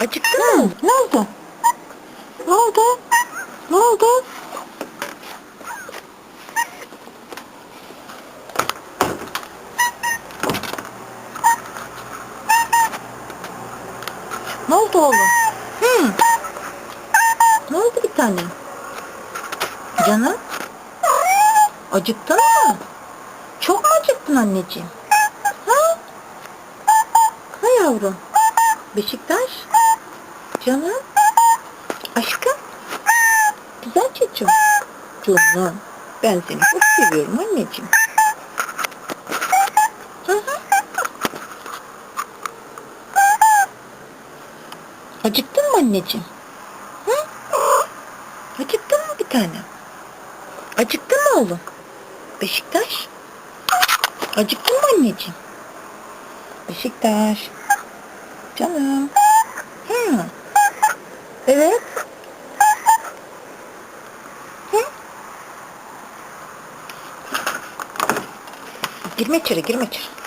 Acıktın mı? Ne oldu? Ne oldu? Ne oldu? Ne oldu oğlum? Hı. Ne oldu bir tane? Canım? Acıktın mı? Çok mu acıktın anneciğim? Ha? Ha yavrum? Beşiktaş? Canım? Aşkım? Güzel çocuğum. Canım. Ben seni çok seviyorum anneciğim. Hı hı. Acıktın mı anneciğim? Hı? Acıktın mı bir tane? Acıktın mı oğlum? Beşiktaş? Acıktın mı anneciğim? Beşiktaş. Canım. Evet. Girme içeri, girme içeri.